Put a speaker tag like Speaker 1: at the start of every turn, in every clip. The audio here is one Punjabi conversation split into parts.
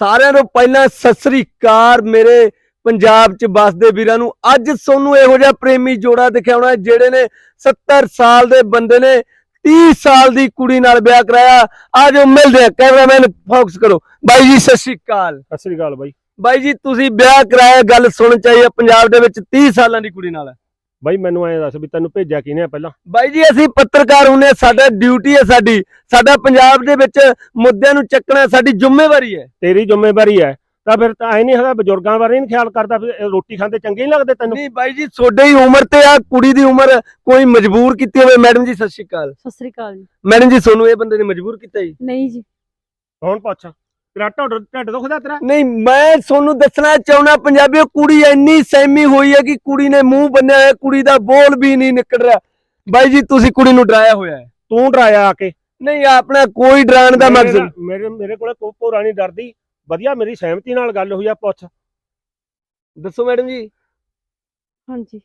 Speaker 1: ਸਾਰਿਆਂ ਤੋਂ ਪਹਿਲਾਂ ਸਤਿ ਸ੍ਰੀ ਅਕਾਲ। ਮੇਰੇ ਪੰਜਾਬ ਚ ਵੱਸਦੇ ਵੀਰਾਂ ਨੂੰ ਅੱਜ ਤੁਹਾਨੂੰ ਇਹੋ ਜਿਹਾ ਪ੍ਰੇਮੀ ਜੋੜਾ ਦਿਖਾਉਣਾ ਜਿਹੜੇ ਨੇ 70 ਸਾਲ ਦੇ ਬੰਦੇ ਨੇ 30 ਸਾਲ ਦੀ ਕੁੜੀ ਨਾਲ ਵਿਆਹ ਕਰਾਇਆ। ਆਜੋ ਮਿਲਦੇ ਆ ਕੈਮਰਾਮੈਨ ਫੋਕਸ ਕਰੋ। ਬਾਈ ਜੀ ਸਤਿ ਸ੍ਰੀ ਅਕਾਲ।
Speaker 2: ਸਤਿ ਸ੍ਰੀ ਅਕਾਲ ਬਾਈ।
Speaker 1: ਬਾਈ ਜੀ ਤੁਸੀਂ ਵਿਆਹ ਕਰਾਇਆ ਗੱਲ ਸੁਣ ਚਾਹੀਏ ਪੰਜਾਬ ਦੇ ਵਿੱਚ 30 ਸਾਲਾਂ ਦੀ ਕੁੜੀ ਨਾਲ।
Speaker 2: ਬਾਈ ਮੈਨੂੰ ਐਂ ਦੱਸ ਵੀ ਤੈਨੂੰ ਭੇਜਿਆ ਕਿਹਨੇ ਆ ਪਹਿਲਾਂ?
Speaker 1: ਬਾਈ ਜੀ ਅਸੀਂ ਪੱਤਰਕਾਰ ਹੁੰਨੇ ਸਾਡਾ ਡਿਊਟੀ ਹੈ ਸਾਡੀ। ਸਾਡਾ ਪੰਜਾਬ ਦੇ ਵਿੱਚ ਮੁੱਦਿਆਂ ਨੂੰ ਚੱਕਣਾ ਸਾਡੀ ਜ਼ਿੰਮੇਵਾਰੀ ਹੈ।
Speaker 2: ਤੇਰੀ ਜ਼ਿੰਮੇਵਾਰੀ ਹੈ। ਤਾਂ ਫਿਰ ਤਾਂ ਐ ਨਹੀਂ ਹੈਗਾ ਬਜ਼ੁਰਗਾਂ ਬਾਰੇ ਨਹੀਂ ਖਿਆਲ ਕਰਦਾ ਇਹ ਰੋਟੀ ਖਾਂਦੇ ਚੰਗੇ ਨਹੀਂ ਲੱਗਦੇ ਤੈਨੂੰ?
Speaker 1: ਨਹੀਂ ਬਾਈ ਜੀ ਤੁਹਾਡੇ ਹੀ ਉਮਰ ਤੇ ਆ ਕੁੜੀ ਦੀ ਉਮਰ ਕੋਈ ਮਜਬੂਰ ਕੀਤੀ ਹੋਵੇ। ਮੈਡਮ ਜੀ ਸਤਿ ਸ਼੍ਰੀ ਅਕਾਲ।
Speaker 3: ਸਤਿ ਸ੍ਰੀ ਅਕਾਲ ਜੀ।
Speaker 1: ਮੈਡਮ ਜੀ ਤੁਹਾਨੂੰ ਇਹ ਬੰਦੇ ਨੇ ਮਜਬੂਰ ਕੀਤਾ ਜੀ?
Speaker 3: ਨਹੀਂ ਜੀ।
Speaker 2: ਕੌਣ ਪੁੱਛ? ਤੇਰਾ ਢਿੱਡ ਢਿੱਡ ਦੁਖਦਾ ਤੇਰਾ?
Speaker 1: ਨਹੀਂ ਮੈਂ ਤੁਹਾਨੂੰ ਦੱਸਣਾ ਚਾਹੁੰਦਾ ਪੰਜਾਬੀਓ ਕੁੜੀ ਇੰਨੀ ਸਹਿਮੀ ਹੋਈ ਹੈ ਕਿ ਕੁੜੀ ਨੇ ਮੂੰਹ ਬੰਨਿਆ ਹੋਇਆ ਕੁੜੀ ਦਾ ਬੋਲ ਵੀ ਨਹੀਂ ਨਿਕਲ ਰਿਹਾ। ਬਾਈ ਜੀ ਤੁਸੀਂ ਕੁੜੀ ਨੂੰ ਡਰਾਇਆ ਹੋਇਆ ਹੈ।
Speaker 2: ਤੂੰ ਡਰਾਇਆ ਆ ਕੇ?
Speaker 1: ਨਹੀਂ ਆਪਣਾ ਕੋਈ ਡਰਾਉਣ ਦਾ ਮਕਸਦ
Speaker 2: ਮੇਰੇ ਮੇਰੇ ਕੋਲੇ ਕੋਈ ਭੋਰਾ ਨਹੀਂ ਡਰਦੀ। ਵਧੀਆ ਮੇਰੀ ਸਹਿਮਤੀ ਨਾਲ ਗੱਲ ਹੋਈ ਆ ਪੁੱਛ।
Speaker 1: ਦੱਸੋ ਮੈਡਮ ਜੀ।
Speaker 3: ਹਾਂਜੀ।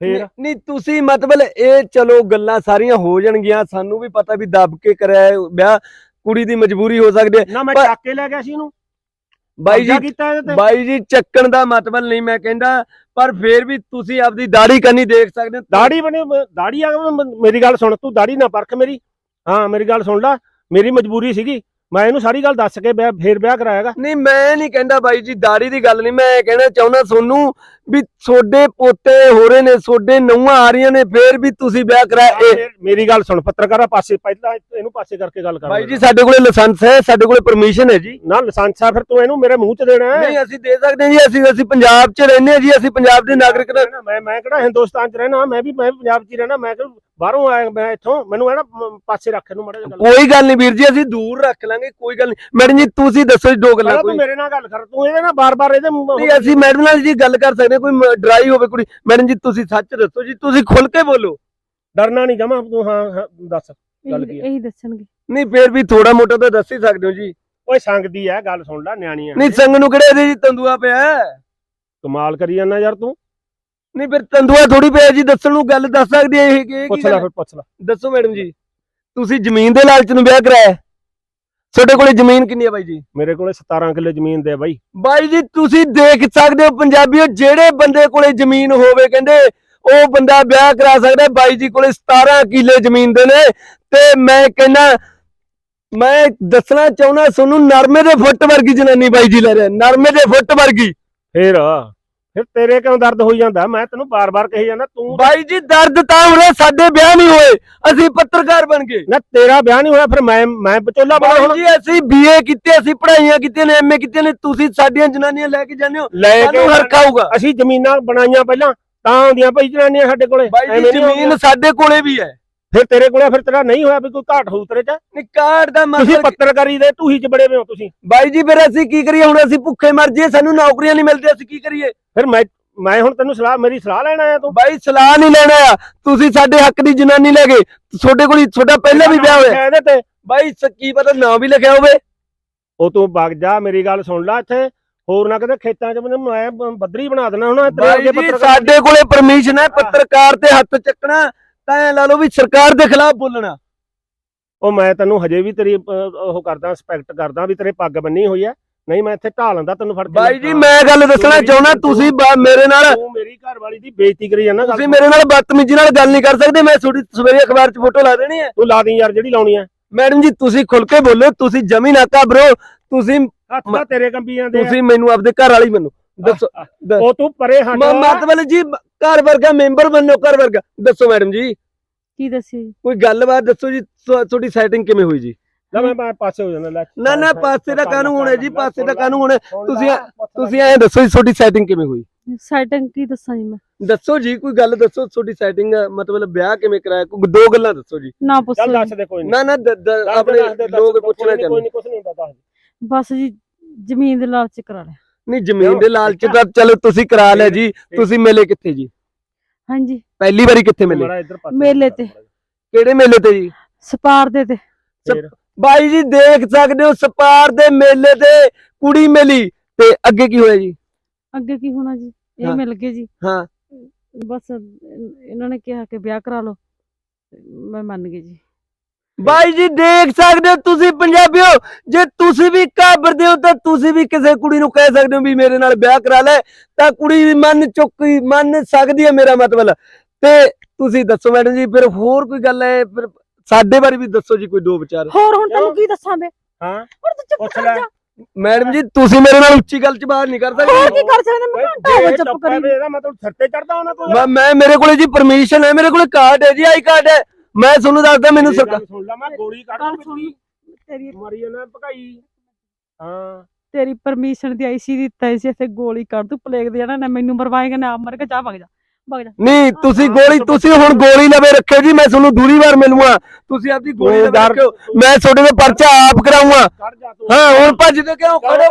Speaker 2: ਫੇਰ?
Speaker 1: ਨਹੀਂ- ਨਹੀਂ ਤੁਸੀਂ ਮਤਲਬ ਇਹ ਚਲੋ ਗੱਲਾਂ ਸਾਰੀਆਂ ਹੋ ਜਾਣਗੀਆਂ ਸਾਨੂੰ ਵੀ ਪਤਾ ਵੀ ਦੱਬ ਕੇ ਕਰਿਆ ਹੈ ਵਿਆਹ ਕੁੜੀ ਦੀ ਮਜਬੂਰੀ ਹੋ ਸਕਦੀ ਹੈ।
Speaker 2: ਨਾ ਮੈਂ
Speaker 1: ਪਰ-
Speaker 2: ਚੱਕ ਕੇ ਲੈ ਗਿਆ ਸੀ ਇਹਨੂੰ।
Speaker 1: ਬਾਈ ਜੀ
Speaker 2: ਕਬਜ਼ਾ ਕੀਤਾ ਇਹਦੇ ਤੇ।
Speaker 1: ਬਾਈ ਜੀ ਚੱਕਣ ਦਾ ਮਤਲਬ ਨਹੀਂ ਮੈਂ ਕਹਿੰਦਾ ਪਰ ਫੇਰ ਵੀ ਤੁਸੀਂ ਆਪਦੀ ਦਾੜੀ ਕਰਨੀ ਦੇਖ ਸਕਦੇ ਹੋ।
Speaker 2: ਦਾੜੀ ਬਣੀ ਦਾੜੀ ਆ ਮ- ਮੇਰੀ ਗੱਲ ਸੁਣ ਤੂੰ ਦਾੜੀ ਨਾ ਪਰਖ ਮੇਰੀ। ਹਾਂ ਮੇਰੀ ਗੱਲ ਸੁਣ ਲੈ ਮੇਰੀ ਮਜਬੂਰੀ ਸੀਗੀ। ਮੈਂ ਇਹਨੂੰ ਸਾਰੀ ਗੱਲ ਦੱਸ ਕੇ ਵਿਆਹ- ਫੇਰ ਵਿਆਹ ਕਰਾਇਆਗਾ।
Speaker 1: ਨਹੀਂ ਮੈਂ ਨਹੀਂ ਕਹਿੰਦਾ ਬਾਈ ਜੀ ਦਾੜੀ ਦੀ ਗੱਲ ਨਹੀਂ ਮੈਂ ਇਹ ਕਹਿਣਾ ਚਾਹੁੰਦਾ ਤੁਹਾਨੂੰ ਵੀ ਤੁਹਾਡੇ ਪੋਤੇ ਹੋ ਰਹੇ ਨੇ ਤੁਹਾਡੇ ਨੌਵਾਂ ਆ ਰਹੀਆਂ ਨੇ ਫੇਰ ਵੀ ਤੁਸੀਂ ਵਿਆਹ ਕਰਾਇਆ। ਇਹ
Speaker 2: ਮੇਰੀ ਗੱਲ ਸੁਣ ਪੱਤਰਕਾਰਾ ਪਾਸੇ ਪਹਿਲਾਂ ਇਹਨੂੰ ਪਾਸੇ ਕਰਕੇ ਗੱਲ ਕਰ
Speaker 1: ਬਾਈ ਜੀ ਸਾਡੇ ਕੋਲੇ ਲਾਇਸੈਂਸ ਹੈ ਸਾਡੇ ਕੋਲੇ ਪਰਮਿਸ਼ਨ ਹੈ ਜੀ।
Speaker 2: ਨਾ ਲਾਇਸੈਂਸ ਆ ਫਿਰ ਤੂੰ ਇਹਨੂੰ ਮੇਰੇ ਮੂੰਹ 'ਚ ਦੇਣਾ ਹੈ।
Speaker 1: ਨਹੀਂ ਅਸੀਂ ਦੇ ਸਕਦੇ ਹਾਂ ਜੀ ਅਸੀਂ ਅਸੀਂ ਪੰਜਾਬ 'ਚ ਰਹਿੰਦੇ ਹਾਂ ਜੀ ਅਸੀਂ ਪੰਜਾਬ ਦੇ ਨਾਗਰਿਕ
Speaker 2: ਮੈਂ ਮੈਂ ਕਿਹੜਾ ਹਿੰਦੁਸਤਾਨ 'ਚ ਰਹਿਣਾ ਮੈਂ ਵੀ ਮੈਂ ਪੰਜਾਬ 'ਚ ਹੀ ਰਹਿਣਾ ਮੈਂ ਕਿ ਬਾਹਰੋਂ ਆਇਆ ਮੈਂ ਇੱਥੋਂ ਮੈਨੂੰ ਨਾ ਮ- ਪਾਸੇ ਰੱਖ ਇਹਨੂੰ ਮੜਾ ਗੱਲ।
Speaker 1: ਕੋਈ ਗੱਲ ਨਹੀਂ ਵੀਰ ਜੀ ਅਸੀਂ ਦੂਰ ਰੱਖ ਲਾਂਗੇ ਕੋਈ ਗੱਲ ਨਹੀਂ। ਮੈਡਮ ਜੀ ਤੁਸੀਂ ਦੱਸੋ ਜੀ ਦੋ ਗੱਲਾਂ ਕੋਈ
Speaker 2: ਤੂੰ ਮੇਰੇ ਨਾਲ ਗੱਲ ਕਰ ਤੂੰ ਇਹਦੇ ਨਾਲ ਬਾਰ-ਬਾਰ ਇਹਦੇ
Speaker 1: ਨਹੀਂ ਅਸੀਂ ਮੈਡਮ ਨਾਲ ਜੀ ਗੱਲ ਕਰ ਸਕਦੇ ਹਾਂ, ਕੋਈ ਡਰਾਈ ਹੋਵੇ ਕੁੜੀ। ਮੈਡਮ ਜੀ ਤੁਸੀਂ ਸੱਚ ਦੱਸੋ ਜੀ ਤੁਸੀਂ ਖੁੱਲ ਕੇ ਬੋਲੋ।
Speaker 2: ਡਰਨਾ ਨਹੀਂ ਜਮਾ ਤੂੰ ਹਾਂ ਹਾਂ ਦੱਸ ਗੱਲ ਕੀ
Speaker 3: ਇਹੀ
Speaker 2: ਹੈ?
Speaker 3: ਇਹੀ ਦੱਸਣਗੇ।
Speaker 1: ਨਹੀਂ ਫੇਰ ਵੀ ਥੋੜਾ ਮੋਟਾ ਤਾਂ ਦੱਸ ਹੀ ਸਕਦੇ ਹੋ ਜੀ।
Speaker 2: ਓਏ ਸੰਗਦੀ ਐ ਗੱਲ ਸੁਣ ਲੈ ਨਿਆਣੀ ਆ
Speaker 1: ਨਹੀਂ ਸੰਗ ਨੂੰ ਕਿਹੜੇ ਇਹਦੇ ਜੀ ਤੰਦੂਆ ਪਿਆ ਹੈ?
Speaker 2: ਕਮਾਲ ਕਰੀ ਜਾਂਦਾ ਯਾਰ ਤੂੰ।
Speaker 1: ਨਹੀਂ ਫਿਰ ਤੰਦੂਆ ਥੋੜੀ ਪਿਆ ਜੀ ਦੱਸਣ ਨੂੰ ਗੱਲ ਦੱਸ ਸਕਦੀ ਹੈ ਇਹ ਕਿ
Speaker 2: ਪੁੱਛ ਲੈ ਫਿਰ ਪੁੱਛ ਲੈ।
Speaker 1: ਦੱਸੋ ਮੈਡਮ ਜੀ ਤੁਸੀਂ ਜ਼ਮੀਨ ਦੇ ਲਾਲਚ ਨੂੰ ਵਿਆਹ ਕਰਾਇਆ? ਤੁਹਾਡੇ ਕੋਲੇ ਜ਼ਮੀਨ ਕਿੰਨੀ ਹੈ ਬਾਈ ਜੀ?
Speaker 2: ਮੇਰੇ ਕੋਲੇ 17 ਕਿੱਲੇ ਜ਼ਮੀਨ ਦੇ ਬਾਈ।
Speaker 1: ਬਾਈ ਜੀ ਤੁਸੀਂ ਦੇਖ ਸਕਦੇ ਹੋ ਪੰਜਾਬੀਓ ਜਿਹੜੇ ਬੰਦੇ ਕੋਲੇ ਜ਼ਮੀਨ ਹੋਵੇ ਕਹਿੰਦੇ ਉਹ ਬੰਦਾ ਵਿਆਹ ਕਰਾ ਸਕਦਾ। ਬਾਈ ਜੀ ਕੋਲੇ 17 ਕਿੱਲੇ ਜ਼ਮੀਨ ਦੇ ਨੇ ਤੇ ਮੈਂ ਕਹਿੰਦਾ ਮੈਂ ਦੱਸਣਾ ਚਾਹੁੰਦਾ ਤੁਹਾਨੂੰ ਨਰਮੇ ਦੇ ਫੁੱਟ ਵਰਗੀ ਜਨਾਨੀ ਬਾਈ ਜੀ ਲੈ ਰਿਹਾ ਨਰਮੇ ਦੇ ਫੁੱਟ ਵਰਗੀ।
Speaker 2: ਫੇਰ? ਫਿਰ ਤੇਰੇ ਕਿਉਂ ਦਰਦ ਹੋਈ ਜਾਂਦਾ? ਮੈਂ ਤੈਨੂੰ ਬਾਰ-ਬਾਰ ਕਹੀ ਜਾਂਦਾ ਤੂੰ
Speaker 1: ਬਾਈ ਜੀ ਦਰਦ ਤਾਂ ਹੋਰੇ ਸਾਡੇ ਵਿਆਹ ਨਹੀਂ ਹੋਏ। ਅਸੀਂ ਪੱਤਰਕਾਰ ਬਣ ਗਏ।
Speaker 2: ਨਾ ਤੇਰਾ ਵਿਆਹ ਨਹੀਂ ਹੋਇਆ ਫਿਰ ਮੈਂ ਮੈਂ ਵਿਚੋਲਾ ਬਣਾ ਹੁਣ।
Speaker 1: ਜੀ ਅਸੀਂ ਬੀਏ ਕੀਤੇ ਅਸੀਂ ਪੜ੍ਹਾਈਆਂ ਕੀਤੀਆਂ ਨੇ ਐਮਏ ਕੀਤੀਆਂ ਨੇ ਤੁਸੀਂ ਸਾਡੀਆਂ ਜਨਾਨੀਆਂ ਲੈ ਕੇ ਜਾਂਦੇ ਹੋ।
Speaker 2: ਲੈ ਕੇ
Speaker 1: ਹਰਕਾ ਆਊਗਾ।
Speaker 2: ਅਸੀਂ ਜ਼ਮੀਨਾਂ ਬਣਾਈਆਂ ਪਹਿਲਾਂ ਤਾਂ ਆਉਂਦੀਆਂ ਭਾਈ ਜਨਾਨੀਆਂ ਸਾਡੇ ਕੋਲੇ।
Speaker 1: ਬਾਈ ਜੀ ਜ਼ਮੀਨ। ਸਾਡੇ ਕੋਲੇ ਵੀ ਹੈ।
Speaker 2: ਫਿਰ ਤੇਰੇ ਕੋਲੇ ਫਿਰ ਤੇਰਾ ਨਹੀਂ ਹੋਇਆ ਵੀ ਕੋਈ ਘਾਟ ਹੋਊ ਤੇਰੇ 'ਚ?
Speaker 1: ਨਹੀਂ ਕਾਰਡ ਦਾ
Speaker 2: ਤੁਸੀਂ
Speaker 1: ਮਤਲਬ
Speaker 2: ਪੱਤਰਕਾਰੀ ਦੇ ਢੂਹੀ 'ਚ ਬੜੇ ਹੋ ਤੁਸੀਂ।
Speaker 1: ਬਾਈ ਜੀ ਫਿਰ ਅਸੀਂ ਕੀ ਕਰੀਏ? ਹੁਣ ਅਸੀਂ ਭੁੱਖੇ ਮਰ ਜਾਈਏ ਸਾਨੂੰ ਨੌਕਰੀਆਂ ਨਹੀਂ ਮਿਲਦੀਆਂ ਅਸੀਂ ਕੀ ਕਰੀਏ?
Speaker 2: ਫਿਰ ਮੈਂ ਮੈਂ ਹੁਣ ਤੈਨੂੰ ਸਲਾਹ ਮੇਰੀ ਸਲਾਹ ਲੈਣ ਆਇਆ ਤੂੰ।
Speaker 1: ਬਾਈ ਸਲਾਹ ਨਹੀਂ ਲੈਣਾ ਆ ਤੁਸੀਂ ਸਾਡੇ ਹੱਕ ਦੀ ਜਨਾਨੀ ਲੈ ਗਏ। ਤੁਹਾਡੇ ਕੋਲ ਹੀ ਤੁਹਾਡਾ ਪਹਿਲਾਂ ਵੀ ਵਿਆਹ ਹੋਇਆ।
Speaker 2: ਇਹਦੇ ਤੇ
Speaker 1: ਬਾਈ ਸ- ਕੀ ਪਤਾ ਨਾਂ ਵੀ ਲਿਖਿਆ ਹੋਵੇ।
Speaker 2: ਉਹ ਤੂੰ ਵਗ ਜਾ ਮੇਰੀ ਗੱਲ ਸੁਣ ਲੈ ਇੱਥੇ। ਹੋਰ ਨਾ ਕਿਤੇ ਖੇਤਾਂ 'ਚ ਮੈਨੂੰ ਮੈਂ ਬ- ਬੱਦਰੀ ਬਣਾ ਦੇਣਾ ਹੁਣ ਤੇਰੇ
Speaker 1: ਬਾਈ
Speaker 2: ਵਰਗੇ
Speaker 1: ਜੀ
Speaker 2: ਪੱਤਰਕਾਰ।
Speaker 1: ਸਾਡੇ ਕੋਲੇ ਪਰਮਿਸ਼ਨ ਹੈ। ਪੱਤਰਕਾਰ ਤੇ ਹੱਥ ਚੱਕਣਾ। ਤਾਂ ਐਂ ਲਾ ਲਓ ਵੀ ਸਰਕਾਰ ਦੇ ਖਿਲਾਫ ਬੋਲਣਾ।
Speaker 2: ਉਹ ਮੈਂ ਤੈਨੂੰ ਹਜੇ ਵੀ ਤੇਰੀ ਉਹ ਕਰਦਾ ਰਿਸਪੈਕਟ ਕਰਦਾ ਵੀ ਤੇਰੇ ਪੱਗ ਬੰਨੀ ਹੋਈ ਐ। ਨਹੀਂ ਮੈਂ ਇੱਥੇ ਢਾਲ ਲੈਂਦਾ ਤੈਨੂੰ ਫੜ ਕੇ
Speaker 1: ਬਾਈ ਜੀ ਮੈਂ ਗੱਲ ਦੱਸਣਾ ਚਾਹੁੰਦਾ ਤੁਸੀਂ ਮੇਰੇ ਨਾਲ
Speaker 2: ਤੂੰ ਮੇਰੀ ਘਰ ਵਾਲੀ ਦੀ ਬੇਇੱਜ਼ਤੀ ਕਰੀ ਜਾਂਦਾ
Speaker 1: ਤੁਸੀਂ ਮੇਰੇ ਨਾਲ ਬਦਤਮੀਜ਼ੀ ਨਾਲ ਗੱਲ ਨਹੀਂ ਕਰ ਸਕਦੇ ਮੈਂ ਤੁਹਾਡੀ ਸਵੇਰੇ ਅਖਬਾਰ 'ਚ ਫੋਟੋ ਲਾ ਦੇਣੀ ਹੈ
Speaker 2: ਤੂੰ ਲਾ ਦੀ ਯਾਰ ਜਿਹੜੀ ਲਾਉਣੀ ਐ।
Speaker 1: ਮੈਡਮ ਜੀ ਤੁਸੀਂ ਖੁੱਲ ਕੇ ਬੋਲੋ ਤੁਸੀਂ ਜਮੀ ਨਾ ਬ్రో ਤੁਸੀਂ
Speaker 2: ਹੱਥ ਤਾਂ ਤੇਰੇ ਕੰਬੀ ਜਾਂਦੇ ਆ।
Speaker 1: ਤੁਸੀਂ ਮੈਨੂੰ ਆਪਦੇ ਘਰ ਵਾਲੀ ਮੰਨੋ। ਦੱਸੋ ਦ-
Speaker 2: ਉਹ ਤੂੰ ਪਰੇ ਹਟ।
Speaker 1: ਮਤਲਬ ਜੀ ਘਰ ਵਰਗਾ ਮੈਂਬਰ ਮੰਨੋ ਘਰ ਵਰਗਾ। ਦੱਸੋ ਮੈਡਮ ਜੀ।
Speaker 3: ਕੀ ਦੱਸੀ?
Speaker 1: ਕੋਈ ਗੱਲਬਾਤ ਦੱਸੋ ਜੀ ਤੁਹਾ- ਤੁਹਾਡੀ ਸੈਟਿੰਗ ਕਿਵੇਂ ਹੋਈ ਜੀ?
Speaker 2: ਲੈ ਮੈਂ ਮੈਂ ਪਾਸੇ ਹੋ ਜਾਂਦਾ ਲੈ
Speaker 1: ਨਾ ਨਾ ਪਾਸੇ ਦਾ ਕਾਨੂੰਨ ਹੋਣਾ ਜੀ ਪਾਸੇ ਦਾ ਕਾਨੂੰਨ ਹੋਣਾ।
Speaker 2: ਸੁਣ
Speaker 1: ਤੁਸੀਂ ਤੁਸੀਂ ਐਂ ਦੱਸੋ ਜੀ ਤੁਹਾਡੀ ਸੈਟਿੰਗ ਕਿਵੇਂ ਹੋਈ?
Speaker 3: ਸੈਟਿੰਗ ਕੀ ਦੱਸਾਂ ਜੀ ਮੈਂ?
Speaker 1: ਦੱਸੋ ਜੀ ਕੋਈ ਗੱਲ ਦੱਸੋ ਤੁਹਾਡੀ ਸੈਟਿੰਗ ਮਤਲਬ ਵਿਆਹ ਕਿਵੇਂ ਕਰਾਇਆ? ਕੋਈ ਦੋ ਗੱਲਾਂ ਦੱਸੋ ਜੀ।
Speaker 3: ਨਾ ਪੁੱਛੋ
Speaker 2: ਚੱਲ
Speaker 3: ਜੀ।
Speaker 2: ਦੱਸ ਦੇ ਕੋਈ
Speaker 1: ਨਾ। ਨਾ ਦ- ਦ- ਆਪਣੇ ਲੋਕ ਪੁੱਛਣਾ ਚਾਹੁੰਦੇ
Speaker 2: ਕੋਈ ਨਹੀਂ ਕੁਛ ਨਹੀਂ ਹੁੰਦਾ ਦੱਸ ਦੇ।
Speaker 3: ਬਸ ਜੀ ਜ਼ਮੀਨ ਦੇ ਲਾਲਚ ਕਰਾ ਲਿਆ।
Speaker 1: ਨਹੀਂ ਜ਼ਮੀਨ ਦੇ ਲਾਲਚ ਦਾ ਚਲੋ ਤੁਸੀਂ ਕਰਾ ਲਿਆ ਜੀ। ਤੁਸੀਂ ਮੇਲੇ ਕਿੱਥੇ ਜੀ?
Speaker 3: ਹਾਂਜੀ।
Speaker 1: ਪਹਿਲੀ ਵਾਰੀ ਕਿੱਥੇ ਮਿਲੇ?
Speaker 3: ਮੇਲੇ ਤੇ।
Speaker 1: ਕਿਹੜੇ ਮੇਲੇ ਤੇ ਜੀ?
Speaker 3: ਸਪਾਰ ਦੇ ਤੇ।
Speaker 1: ਬਾਈ ਜੀ ਦੇਖ ਸਕਦੇ ਹੋ ਸਪਾਰ ਦੇ ਮੇਲੇ ਤੇ ਕੁੜੀ ਮਿਲੀ। ਤੇ ਅੱਗੇ ਕੀ ਹੋਇਆ ਜੀ?
Speaker 3: ਅੱਗੇ ਕੀ ਹੋਣਾ ਜੀ? ਇਹ। ਮਿਲ ਗਏ ਜੀ।
Speaker 1: ਹਾਂ।
Speaker 3: ਬਸ ਇਹਨਾਂ ਨੇ ਕਿਹਾ ਕਿ ਵਿਆਹ ਕਰਾ ਲਓ। ਤੇ ਮੈਂ ਮੰਨ ਗਈ ਜੀ।
Speaker 1: ਬਾਈ ਜੀ ਦੇਖ ਸਕਦੇ ਹੋ ਤੁਸੀਂ ਪੰਜਾਬੀਓ ਜੇ ਤੁਸੀਂ ਵੀ ਕਾਬਰਦੇ ਹੋ ਤਾਂ ਤੁਸੀਂ ਵੀ ਕਿਸੇ ਕੁੜੀ ਨੂੰ ਕਹਿ ਸਕਦੇ ਹੋ ਵੀ ਮੇਰੇ ਨਾਲ ਵਿਆਹ ਕਰਾ ਲੈ। ਤਾਂ ਕੁੜੀ ਵੀ ਮੰਨ ਚੁੱਕੀ ਮੰਨ ਸਕਦੀ ਹੈ ਮੇਰਾ ਮਤਲਬ। ਤੇ ਤੁਸੀਂ ਦੱਸੋ ਮੈਡਮ ਜੀ ਫਿਰ ਹੋਰ ਕੋਈ ਗੱਲ ਹੈ? ਫਿਰ ਸਾਡੇ ਬਾਰੇ ਵੀ ਦੱਸੋ ਜੀ ਕੋਈ ਦੋ ਵਿਚਾਰ।
Speaker 3: ਹੋਰ ਹੁਣ ਤੈਨੂੰ ਕੀ ਦੱਸਾਂ ਬੇ
Speaker 2: ਹਾਂ?
Speaker 3: ਹੁਣ ਤੂੰ ਚੁੱਪ
Speaker 2: ਪੁੱਛ
Speaker 3: ਕਰ
Speaker 2: ਲੈ।
Speaker 3: ਜਾ।
Speaker 1: ਮੈਡਮ ਜੀ ਤੁਸੀਂ ਮੇਰੇ ਨਾਲ ਉੱਚੀ ਗੱਲ ਚ ਬਾਹਰ ਨਹੀਂ ਕਰ
Speaker 3: ਹੋਰ
Speaker 1: ਸਕਦੇ
Speaker 3: ਕੀ ਕਰ ਸਕਦੇ? ਮੈਂ ਘੰਟਾ ਹੋ ਚੁੱਪ ਕਰੀ।
Speaker 2: ਇਹਦਾ ਮਤਲਬ ਸਿਰ ਤੇ ਚੜਦਾ ਉਹਨਾਂ ਤੋਂ
Speaker 1: ਮੈਂ- ਮੈਂ ਮੇਰੇ ਕੋਲੇ ਜੀ ਪਰਮਿਸ਼ਨ ਹੈ ਮੇਰੇ ਕੋਲੇ ਕਾਰਡ ਹੈ ਜੀ ਆਈ ਕਾਰਡ ਹੈ। ਮੈਂ ਤੁਹਾਨੂੰ ਦੱਸਦਾ ਮੈਨੂੰ ਸਰਕਾਰ
Speaker 2: ਗੱਲ ਸੁਣ ਲਾ ਮੈਂ ਗੋਲੀ ਕੱਢ
Speaker 3: ਗੱਲ
Speaker 2: ਦੂੰ
Speaker 3: ਸੁਣ। ਤੇਰੀ
Speaker 2: ਮਰੀ ਜਾਣਾ ਭਕਾਈ। ਹਾਂ।
Speaker 3: ਤੇਰੀ ਪਰਮਿਸ਼ਨ ਦੀ ਆਈਸੀ ਦਿੱਤਾ ਸੀ ਇੱਥੇ ਗੋਲੀ ਕਰ ਤੂੰ ਪਲੇਗ ਦੇ ਜਾਣਾ ਨਾ ਮੈਨੂੰ ਮਰਵਾਏਗਾ ਨਾ ਆਪ ਮਰ ਕੇ ਜਾ ਵਗ ਜਾ। ਜਾ।
Speaker 1: ਨਹੀਂ ਤੁਸੀਂ ਗੋਲੀ ਤੁਸੀਂ ਹੁਣ ਗੋਲੀ ਲਵੇ ਰੱਖਿਓ ਜੀ ਮੈਂ ਤੁਹਾਨੂੰ ਦੂਰੀ ਵਾਰ ਮਿਲੂੰਗਾ। ਤੁਸੀਂ ਆਪਦੀ ਗੋਲੀ ਲਵੇ ਰੱਖਿਓ। ਮੈਂ ਤੁਹਾਡੇ ਤੋਂ ਪਰਚਾ ਆਪ ਕਰਾਉਂਗਾ। ਹਾਂ ਹੁਣ ਭੱਜਦੇ ਕਿਉਂ? ਖੜੋ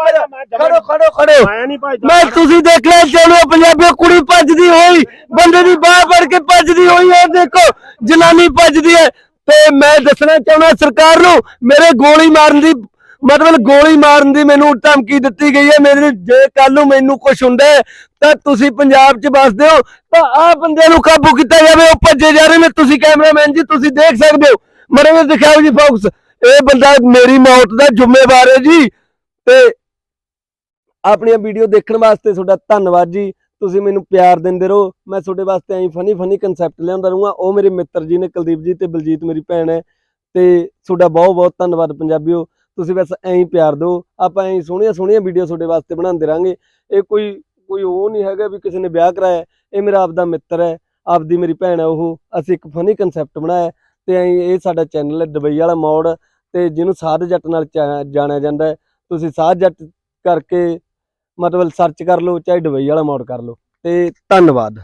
Speaker 1: ਖੜੋ ਖੜੋ ਖੜੋ।
Speaker 2: ਮੈਂ
Speaker 1: ਤੁਸੀਂ ਦੇਖ ਲਿਆ ਚਲੋ ਪੰਜਾਬੀ ਕੁੜੀ ਭੱਜਦੀ ਹੋਈ ਬੰਦੇ ਦੀ ਬਾਹ ਫੜ ਕੇ ਭੱਜਦੀ ਹੋਈ ਹੈ ਦੇਖੋ ਜਨਾਨੀ ਭੱਜਦੀ ਹੈ। ਤੇ ਮੈਂ ਦੱਸਣਾ ਚਾਹੁੰਦਾ ਸਰਕਾਰ ਨੂੰ ਮੇਰੇ ਗੋਲੀ ਮਾਰਨ ਦੀ ਮਤਲਬ ਗੋਲੀ ਮਾਰਨ ਦੀ ਮੈਨੂੰ ਧਮਕੀ ਦਿੱਤੀ ਗਈ ਹੈ ਮੇਰੇ ਜੇ ਕੱਲ ਨੂੰ ਮੈਨੂੰ ਕੁਝ ਹੁੰਦਾ ਤਾਂ ਤੁਸੀਂ ਪੰਜਾਬ 'ਚ ਵੱਸਦੇ ਹੋ, ਤਾਂ ਆਹ ਬੰਦਿਆਂ ਨੂੰ ਕਾਬੂ ਕੀਤਾ ਜਾਵੇ, ਉਹ ਭੱਜੇ ਜਾ ਰਹੇ ਨੇ। ਤੁਸੀਂ ਕੈਮਰਾਮੈਨ ਜੀ, ਤੁਸੀਂ ਦੇਖ ਸਕਦੇ ਹੋ। ਮਰੇ ਦਿਖਾਓ ਜੀ ਫੋਕਸ ਇਹ ਬੰਦਾ ਮੇਰੀ ਮੌਤ ਦਾ ਜ਼ਿੰਮੇਵਾਰ ਹੈ ਜੀ। ਤੇ ਆਪਣੀਆਂ ਵੀਡੀਓ ਦੇਖਣ ਵਾਸਤੇ ਤੁਹਾਡਾ ਧੰਨਵਾਦ ਜੀ। ਤੁਸੀਂ ਮੈਨੂੰ ਪਿਆਰ ਦਿੰਦੇ ਰਹੋ। ਮੈਂ ਤੁਹਾਡੇ ਵਾਸਤੇ ਐਂ ਫਨੀ ਫਨੀ ਕਨਸੈਪਟ ਲਿਆਉਂਦਾ ਰਹੂੰਗਾ। ਉਹ ਮੇਰੇ ਮਿੱਤਰ ਜੀ ਨੇ ਕੁਲਦੀਪ ਜੀ ਤੇ ਬਲਜੀਤ ਮੇਰੀ ਭੈਣ ਹੈ। ਤੇ ਤੁਹਾਡਾ ਬਹੁਤ ਬਹੁਤ ਧੰਨਵਾਦ ਪੰਜਾਬੀਓ। ਤੁਸੀਂ ਬਸ ਐਂ ਹੀ ਪਿਆਰ ਦਿਓ, ਆਪਾਂ ਐਂ ਸੋਹਣੀਆਂ ਸੋਹਣੀਆਂ ਵੀਡੀਓ ਤੁਹਾਡੇ ਵਾਸਤੇ ਬਣਾਉਂਦੇ ਰਾਂਗੇ ਇਹ ਕੋਈ ਕੋਈ ਉਹ ਨਹੀਂ ਹੈਗਾ ਵੀ ਕਿਸੇ ਨੇ ਵਿਆਹ ਕਰਾਇਆ, ਇਹ ਮੇਰਾ ਆਪਦਾ ਮਿੱਤਰ ਹੈ, ਆਪਦੀ ਮੇਰੀ ਭੈਣ ਹੈ ਉਹ, ਅਸੀਂ ਇੱਕ ਫਨੀ ਕਨਸੈਪਟ ਬਣਾਇਆ ਹੈ ਤੇ ਐਂ ਇਹ ਸਾਡਾ ਚੈਨਲ ਹੈ, ਦੁਬਈ ਵਾਲਾ ਮੋੜ ਤੇ ਜਿਹਨੂੰ ਸਾਧ ਜੱਟ ਨਾਲ ਚਾ- ਜਾਣਿਆ ਜਾਂਦਾ ਹੈ। ਤੁਸੀਂ ਸਾਧ ਜੱਟ ਕਰਕੇ ਮਤਲਬ ਸਰਚ ਕਰ ਲਓ, ਚਾਹੇ ਦੁਬਈ ਵਾਲਾ ਮੋੜ ਕਰ ਲਓ। ਤੇ ਧੰਨਵਾਦ।